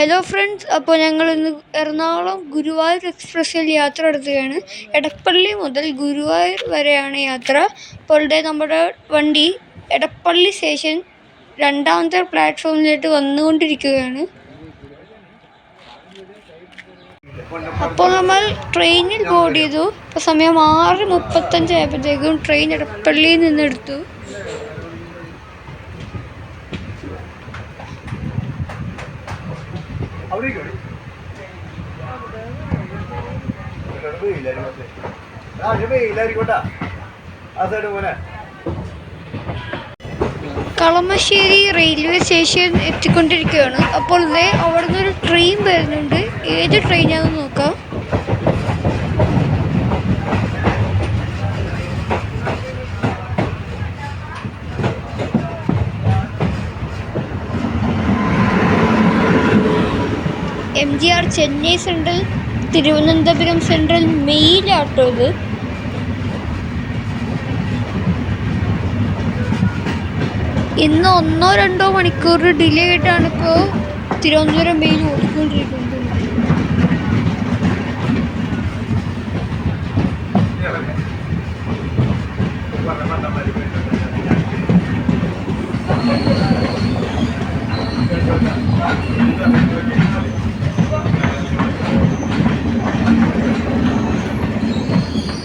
Hello friends അപ്പോൾ ഞങ്ങൾ ഇന്ന് എറണാകുളം ഗുരുവായൂർ എക്സ്പ്രസ്സിൽ യാത്ര നടത്തുകയാണ്. എടപ്പള്ളി മുതൽ ഗുരുവായൂർ വരെയാണ് യാത്ര. അപ്പോൾ നമ്മുടെ വണ്ടി എടപ്പള്ളി സ്റ്റേഷൻ രണ്ടാമത്തെ പ്ലാറ്റ്ഫോമിലേക്ക് വന്നുകൊണ്ടിരിക്കുകയാണ്. അപ്പോൾ നമ്മൾ ട്രെയിനിൽ ബോർഡ് ചെയ്തു. ഇപ്പോൾ സമയം ആറ് മുപ്പത്തഞ്ച് ആയപ്പോഴത്തേക്കും ട്രെയിൻ എടപ്പള്ളിയിൽ നിന്ന് കളമശ്ശേരി റെയിൽവേ സ്റ്റേഷൻ എത്തിക്കൊണ്ടിരിക്കുകയാണ്. അപ്പോൾ ഇതേ അവിടെ നിന്ന് ഒരു ട്രെയിൻ വരുന്നുണ്ട്. ഏത് ട്രെയിനാണെന്ന് നോക്കാം. G R Chennai central Thiruvananthapuram central മെയിലാട്ടോ ഇത് ഇന്ന് ഒന്നോ രണ്ടോ മണിക്കൂർ ഡിലേ ആയിട്ടാണ് ഇപ്പോൾ തിരുവനന്തപുരം മെയിൽ ഓടിക്കൊണ്ടിരിക്കുന്നത്.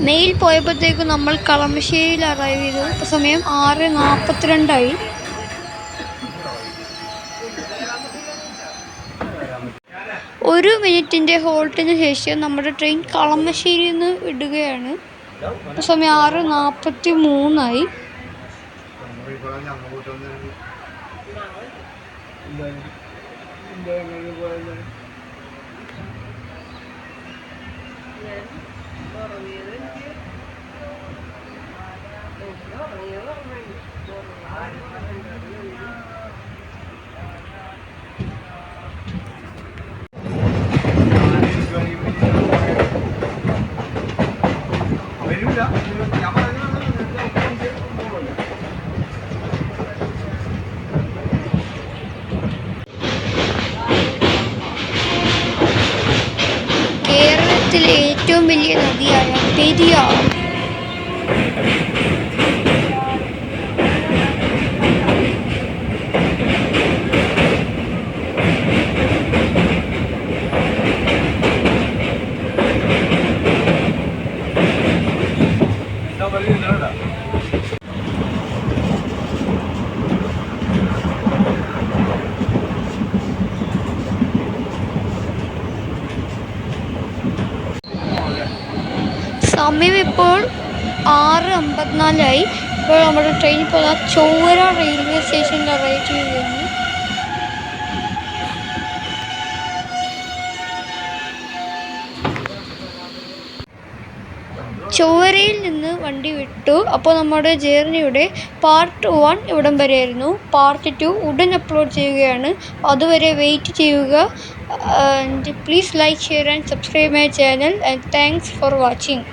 മെയിൽ പോയപ്പോഴത്തേക്കും നമ്മൾ കളമശ്ശേരിയിൽ അറൈവ് ചെയ്തു. സമയം ആറ് നാൽപ്പത്തിരണ്ടായി ഒരു മിനിറ്റിന്റെ ഹോൾട്ടിന് ശേഷം നമ്മുടെ ട്രെയിൻ കളമശ്ശേരിയിൽ നിന്ന് ഇപ്പോൾ സമയം ആറ് നാൽപ്പത്തി മൂന്നായി വരൂല കേരളത്തിലെ ഏറ്റവും വലിയ നദിയായ പെരിയാർ. സമയം ഇപ്പോൾ ആറ് അമ്പത്തിനാലായി. ഇപ്പോൾ നമ്മുടെ ട്രെയിൻ ഇപ്പോൾ ചൊവ്വര റെയിൽവേ സ്റ്റേഷനിൽ അറൈവ് ചെയ്യുന്നു ചൊവ്വരയിൽ നിന്ന് വണ്ടി വിട്ടു. അപ്പോൾ നമ്മുടെ ജേർണിയുടെ പാർട്ട് വൺ ഇവിടം വരെയായിരുന്നു. പാർട്ട് ടു ഉടൻ അപ്ലോഡ് ചെയ്യുകയാണ്. അതുവരെ വെയിറ്റ് ചെയ്യുക. Please like share and subscribe my channel and thanks for watching